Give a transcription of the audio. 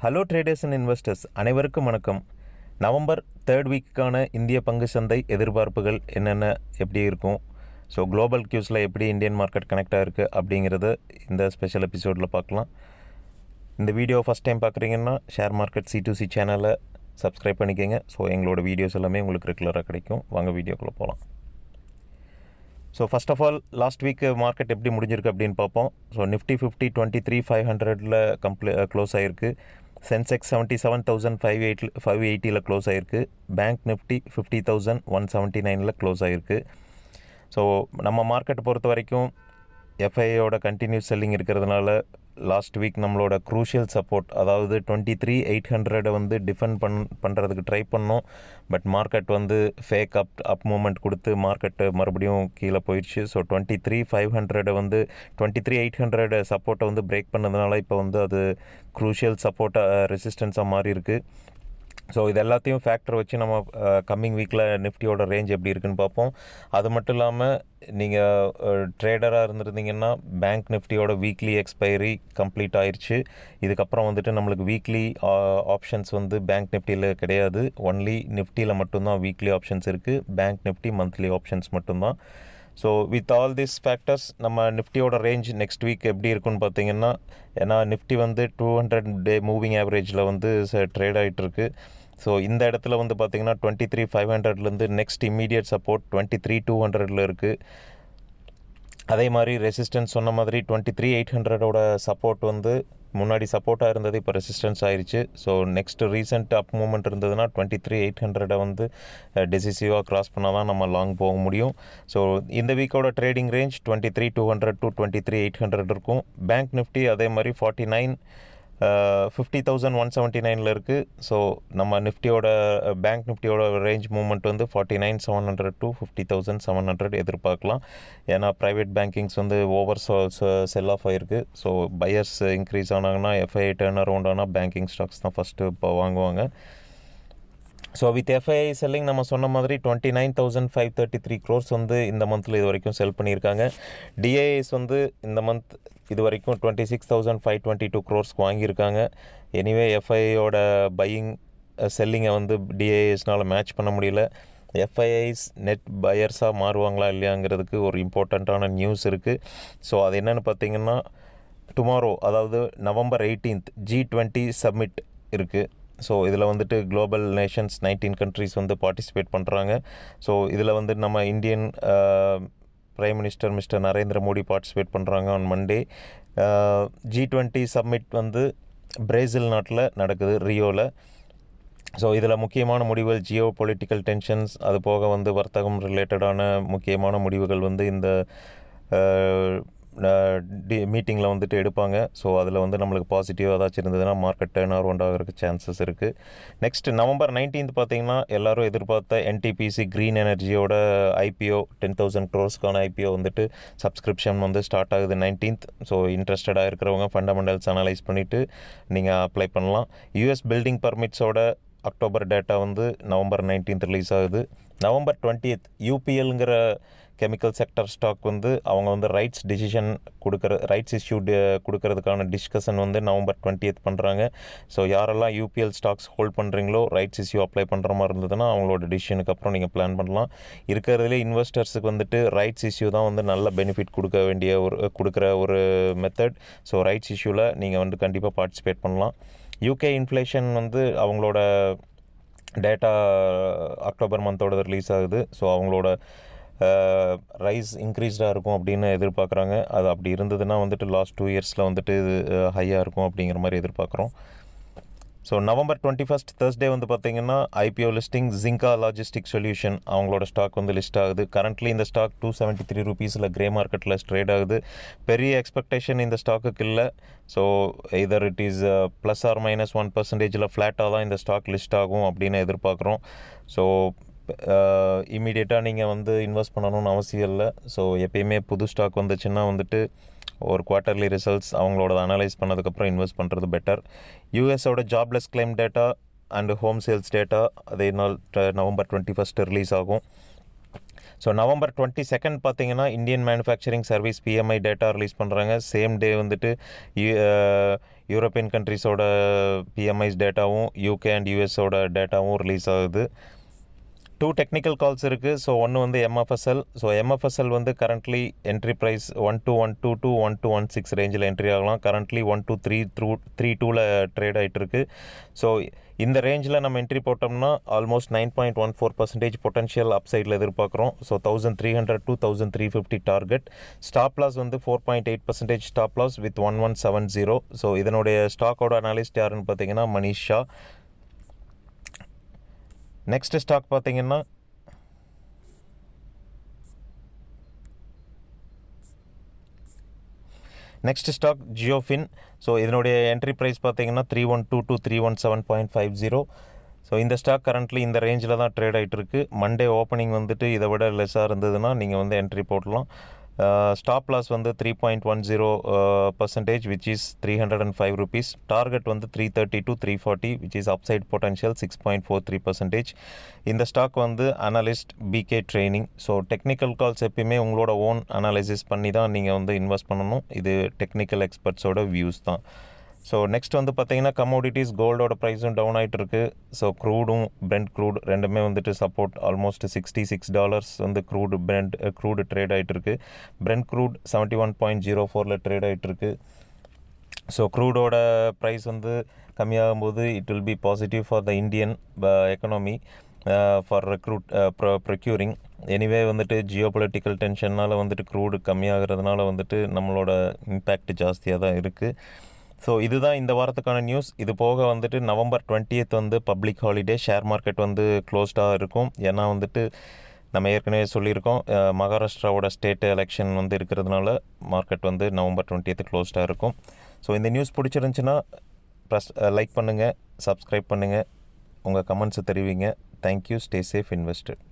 Hello traders and investors அனைவருக்கும் வணக்கம். November third வீக்குக்கான இந்திய பங்கு சந்தை எதிர்பார்ப்புகள் என்னென்ன எப்படி இருக்கும்? ஸோ குளோபல் கியூஸில் எப்படி இந்தியன் மார்க்கெட் கனெக்ட் ஆகிருக்கு அப்படிங்கிறத இந்த ஸ்பெஷல் எபிசோடில் பார்க்கலாம். இந்த வீடியோ ஃபஸ்ட் டைம் பார்க்குறீங்கன்னா share market C to C சேனலை சப்ஸ்கிரைப் பண்ணிக்கோங்க. ஸோ எங்களோட வீடியோஸ் எல்லாமே உங்களுக்கு ரெகுலராக கிடைக்கும். வாங்க வீடியோக்குள்ளே போகலாம் so first of all last week market எப்படி முடிஞ்சிருக்கு அப்படின்னு பார்ப்போம். So Nifty fifty twenty three five ஹண்ட்ரடில் கம்ப்ளீ க்ளோஸ் ஆகிருக்கு Sensex seventy seven thousand five eight five எயிட்டியில் close ஆகிருக்கு bank Nifty fifty thousand one seventy நைனில் க்ளோஸ் ஆகிருக்கு ஸோ நம்ம மார்க்கெட் பொறுத்த வரைக்கும் எஃப்ஐயோட கண்டினியூஸ் செல்லிங் இருக்கிறதுனால லாஸ்ட் வீக் நம்மளோட க்ரூஷியல் சப்போர்ட் அதாவது டுவெண்ட்டி த்ரீ எயிட் ஹண்ட்ரடை வந்து டிஃபெண்ட் பண் பண்ணுறதுக்கு ட்ரை பண்ணோம். பட் மார்க்கெட் வந்து ஃபேக் அப் அப் மூமெண்ட் கொடுத்து மார்க்கெட்டு மறுபடியும் கீழே போயிடுச்சு. ஸோ டுவெண்ட்டி த்ரீ ஃபைவ் ஹண்ட்ரடை வந்து டுவெண்ட்டி த்ரீ எயிட் ஹண்ட்ரட் சப்போர்ட்டை வந்து பிரேக் பண்ணதுனால இப்போ வந்து அது க்ரூஷியல் சப்போர்ட்டாக ரெசிஸ்டன்ஸாக மாறி இருக்குது ஸோ இது எல்லாத்தையும் ஃபேக்டர் வச்சு நம்ம கம்மிங் வீக்கில் நிஃப்டியோட ரேஞ்ச் எப்படி இருக்குன்னு பார்ப்போம். அது மட்டும் இல்லாமல் நீங்கள் ட்ரேடராக இருந்திருந்தீங்கன்னா பேங்க் நிஃப்டியோட வீக்லி எக்ஸ்பைரி கம்ப்ளீட் ஆயிடுச்சு இதுக்கப்புறம் வந்துட்டு நம்மளுக்கு வீக்லி ஆப்ஷன்ஸ் வந்து பேங்க் நிஃப்டியில் கிடையாது. ஒன்லி நிஃப்டியில் மட்டும்தான் வீக்லி ஆப்ஷன்ஸ் இருக்குது பேங்க் நிஃப்டி மந்த்லி ஆப்ஷன்ஸ் மட்டும்தான். So with all this factors நம்ம நிஃப்டியோட ரேஞ்ச் நெக்ஸ்ட் வீக் எப்படி இருக்குன்னு பார்த்தீங்கன்னா ஏன்னா நிஃப்டி வந்து டூ ஹண்ட்ரட் டே மூவிங் ஆவரேஜில் வந்து ட்ரேட் ஆகிட்டுருக்கு ஸோ இந்த இடத்துல வந்து பார்த்தீங்கன்னா டுவெண்ட்டி த்ரீ ஃபைவ் ஹண்ட்ரட்லேருந்து next immediate support twenty three two ஹண்ட்ரடில் இருக்குது அதே மாதிரி ரெசிஸ்டன்ஸ் சொன்ன மாதிரி டுவெண்ட்டி த்ரீ எயிட் ஹண்ட்ரடோட சப்போர்ட் வந்து முன்னாடி சப்போர்ட்டாக இருந்தது இப்போ ரெசிஸ்டன்ஸ் ஆயிடுச்சு so next recent up moment இருந்ததுன்னா டுவெண்ட்டி த்ரீ எயிட் ஹண்ட்ரடை வந்து டெசிசிவாக க்ராஸ் பண்ணால் தான் நம்ம லாங் போக முடியும். ஸோ இந்த வீக்கோட trading range twenty three two hundred to twenty three eight hundred இருக்கும். பேங்க் நிஃப்டி அதே மாதிரி forty nine fifty thousand one seventy நைனில் இருக்குது ஸோ நம்ம நிஃப்டியோட பேங்க் நிஃப்டியோட ரேஞ்ச் மூவ்மெண்ட் வந்து forty nine seven hundred to fifty thousand seven hundred எதிர்பார்க்கலாம். ஏன்னா ப்ரைவேட் பேங்கிங்ஸ் வந்து ஓவர் செல் ஆஃப் ஆகிருக்கு ஸோ பையர்ஸ் இன்க்ரீஸ் ஆனாங்கன்னா எஃப்ஐ டேர்ன் அரவுண்ட் ஆனால் பேங்கிங் ஸ்டாக்ஸ் தான் ஃபஸ்ட்டு இப்போ வாங்குவாங்க. ஸோ வித் எஃப்ஐஐ செல்லிங் நம்ம சொன்ன மாதிரி twenty nine thousand five thirty three crores வந்து இந்த மந்தில் இது வரைக்கும் செல் பண்ணியிருக்காங்க. டிஏஎஸ் வந்து இந்த மந்த் இது வரைக்கும் twenty six thousand five twenty two க்ரோர்ஸ்க்கு வாங்கியிருக்காங்க எனிவே எஃப்ஐயோட பையிங் செல்லிங்கை வந்து டிஏஎஸ்னால் மேட்ச் பண்ண முடியல. எஃப்ஐஐஸ் நெட் பையர்ஸாக மாறுவாங்களா இல்லையாங்கிறதுக்கு ஒரு இம்பார்ட்டண்ட்டான நியூஸ் இருக்குது ஸோ அது என்னென்னு பார்த்தீங்கன்னா டுமாரோ அதாவது November eighteenth G twenty summit இருக்குது ஸோ இதில் வந்துட்டு குளோபல் நேஷன்ஸ் நைன்டீன் கண்ட்ரிஸ் வந்து பார்ட்டிசிபேட் பண்ணுறாங்க ஸோ இதில் வந்து நம்ம Indian prime minister Mister Narendra Modi participate பண்ணுறாங்க on Monday G twenty summit வந்து பிரேசில் நாட்டில் நடக்குது ரியோவில் ஸோ இதில் முக்கியமான முடிவுகள் ஜியோ பொலிட்டிக்கல் டென்ஷன்ஸ் அது போக வந்து வர்த்தகம் ரிலேட்டடான முக்கியமான முடிவுகள் வந்து இந்த uh, டி மீட்டிங்கில் வந்துட்டு எடுப்பாங்க. ஸோ அதில் வந்து நம்மளுக்கு பாசிட்டிவ் ஏதாச்சும் இருந்ததுன்னா மார்க்கெட் டேர்ன் அரௌண்ட் உண்டாகிறதுக்கு சான்சஸ் இருக்குது நெக்ஸ்ட் நவம்பர் நைன்டீன்த் பார்த்தீங்கன்னா எல்லோரும் எதிர்பார்த்த என்டிபிசி க்ரீன் எனர்ஜியோட ஐபிஓ டென் தௌசண்ட் க்ரோர்ஸ்க்கான ஐபிஓ வந்துட்டு சப்ஸ்கிரிப்ஷன் வந்து ஸ்டார்ட் ஆகுது நைன்டீன்த் ஸோ இன்ட்ரெஸ்டடாக இருக்கிறவங்க ஃபண்டமெண்டல்ஸ் அனலைஸ் பண்ணிவிட்டு நீங்கள் அப்ளை பண்ணலாம். யூஎஸ் பில்டிங் பர்மிட்ஸோட அக்டோபர் டேட்டா வந்து நவம்பர் நைன்டீன்த் ரிலீஸ் ஆகுது. நவம்பர் டுவெண்ட்டியத் யூபிஎல்ங்கிற கெமிக்கல் செக்டர் ஸ்டாக் வந்து அவங்க வந்து ரைட்ஸ் டிசிஷன் கொடுக்குற ரைட்ஸ் இஷ்யூ கொடுக்கறதுக்கான டிஸ்கஷன் வந்து நவம்பர் டுவெண்ட்டியத் பண்ணுறாங்க ஸோ யாரெல்லாம் யூபிஎல் ஸ்டாக்ஸ் ஹோல்ட் பண்ணுறீங்களோ ரைட்ஸ் இஷ்யூ அப்ளை பண்ணுற மாதிரி இருந்ததுன்னா அவங்களோட டிசிஷனுக்கு அப்புறம் நீங்கள் பிளான் பண்ணலாம். இருக்கிறதுலே இன்வெஸ்டர்ஸுக்கு வந்துட்டு ரைட்ஸ் இஷ்யூ தான் வந்து நல்ல பெனிஃபிட் கொடுக்க வேண்டிய ஒரு கொடுக்குற ஒரு மெத்தட் ஸோ ரைட்ஸ் இஷ்யூவில் நீங்கள் வந்து கண்டிப்பாக பார்ட்டிசிபேட் பண்ணலாம். யூகே இன்ஃப்ளேஷன் வந்து அவங்களோட டேட்டா அக்டோபர் மந்தோட ரிலீஸ் ஆகுது. ஸோ அவங்களோட ரைஸ் இன்க்ரீஸ்டாக இருக்கும் அப்படின்னு எதிர்பார்க்குறாங்க. அது அப்படி இருந்ததுன்னா வந்துட்டு லாஸ்ட் டூ இயர்ஸில் வந்துட்டு ஹையாக இருக்கும் அப்படிங்கிற மாதிரி எதிர்பார்க்குறோம். So November twenty first Thursday வந்து பார்த்தீங்கன்னா IPO listing Zinka logistic solution அவங்களோட ஸ்டாக் வந்து லிஸ்ட் ஆகுது. கரண்ட்லி இந்த ஸ்டாக் டூ செவன்ட்டி த்ரீ ருபீஸில் கிரே மார்க்கெட்டில் ட்ரேட் ஆகுது. பெரிய எக்ஸ்பெக்டேஷன் இந்த ஸ்டாக்குக்கு இல்லை. So either it is plus or minus one பர்சன்டேஜில் ஃப்ளாட்டாக தான் இந்த ஸ்டாக் லிஸ்ட் ஆகும் அப்படின்னு எதிர்பார்க்குறோம். ஸோ இமீடியட்டாக uh, நீங்கள் வந்து இன்வெஸ்ட் பண்ணணும்னு அவசியம் இல்லை. ஸோ எப்பயுமே புது ஸ்டாக் வந்துச்சுன்னா வந்துட்டு ஒரு குவார்ட்டர்லி ரிசல்ட்ஸ் அவங்களோட அனலைஸ் பண்ணதுக்கப்புறம் இன்வெஸ்ட் பண்ணுறது better யூஎஸோட jobless claim data and home sales data அதே நாள் நவம்பர் டுவெண்ட்டி ஃபஸ்ட்டு ரிலீஸ் ஆகும். ஸோ நவம்பர் டுவெண்ட்டி செகண்ட் பார்த்தீங்கன்னா Indian manufacturing service PMI data release பண்ணுறாங்க சேம் டே வந்துட்டு யூரோப்பியன் கண்ட்ரிஸோட பிஎம்ஐஸ் டேட்டாவும் யூகே அண்ட் யூஎஸோட டேட்டாவும் ரிலீஸ் ஆகுது. டூ டெக்னிக்கல் கால்ஸ் இருக்குது ஸோ ஒன்று வந்து எம்எஃப்எஸ்எல் ஸோ எம்எஃப்எஸ்எல் வந்து currently entry price one two one two two one two one six ரேஞ்சில் என்ட்ரி ஆகலாம். Currently one two three through three டூவில் ட்ரேட் ஆகிட்டுருக்கு ஸோ இந்த ரேஞ்சில் நம்ம என்ட்ரி போட்டோம்னா almost nine point one four percentage potential அப்சைடில் எதிர்பார்க்குறோம். So thousand three hundred two thousand three fifty target stop loss வந்து four point eight percentage stop loss with one one seven zero so இதனுடைய ஸ்டாக்கோட analyst யாருன்னு பார்த்தீங்கன்னா Manish Shah next stock பார்த்தீங்கன்னா next stock Jiofin so இதனுடைய entry price பார்த்தீங்கன்னா three one two two three one seven point five zero so இந்த stock currently இந்த ரேஞ்சில் தான் ட்ரேட் ஆகிட்டு இருக்கு. மண்டே ஓப்பனிங் வந்துட்டு இதை விட லெஸ்ஸாக இருந்ததுன்னா நீங்கள் வந்து என்ட்ரி போடலாம். ஸ்டாப் லாஸ் வந்து three point one zero percentage which is three hundred and five rupees target வந்து three thirty to three forty which is upside potential six point four three percentage இந்த ஸ்டாக் வந்து analyst PK training so technical calls எப்பயுமே உங்களோட own analysis பண்ணி தான் நீங்கள் வந்து invest பண்ணணும். இது டெக்னிக்கல் எக்ஸ்பர்ட்ஸோட வியூஸ் தான். ஸோ நெக்ஸ்ட் வந்து பார்த்தீங்கன்னா கமோடிட்டிஸ் கோல்டோட ப்ரைஸும் டவுன் ஆகிட்டு இருக்கு. ஸோ க்ரூடும் பிரெண்ட் க்ரூட் ரெண்டுமே வந்துட்டு support almost sixty six dollars வந்து க்ரூடு பிரெண்ட் க்ரூடு ட்ரேட் ஆகிட்டு இருக்கு. Brent crude seventy one point zero ஃபோரில் ட்ரேட் ஆகிட்டு இருக்கு. ஸோ க்ரூடோட ப்ரைஸ் வந்து கம்மியாகும் போது it will be positive for the Indian economy for recruit pro procuring anyway வந்துட்டு ஜியோ பொலிட்டிக்கல் டென்ஷன்னால் வந்துட்டு க்ரூடு கம்மியாகிறதுனால வந்துட்டு நம்மளோட இம்பேக்ட் ஜாஸ்தியாக தான் இருக்குது ஸோ இதுதான் இந்த வாரத்துக்கான நியூஸ் இது போக வந்துட்டு நவம்பர் டுவெண்ட்டியத் வந்து பப்ளிக் ஹாலிடே ஷேர் மார்க்கெட் வந்து க்ளோஸ்டாக இருக்கும். ஏன்னா வந்துட்டு நம்ம ஏற்கனவே சொல்லியிருக்கோம் மகாராஷ்டிராவோட ஸ்டேட் எலெக்ஷன் வந்து இருக்கிறதுனால மார்க்கெட் வந்து நவம்பர் டுவெண்ட்டியத்து க்ளோஸ்டாக இருக்கும். ஸோ இந்த நியூஸ் பிடிச்சிருந்துச்சுன்னா ப்ரெஸ் லைக் பண்ணுங்கள் சப்ஸ்கிரைப் பண்ணுங்கள் உங்கள் கமெண்ட்ஸை தெரிவிங்க. Thank you stay safe invested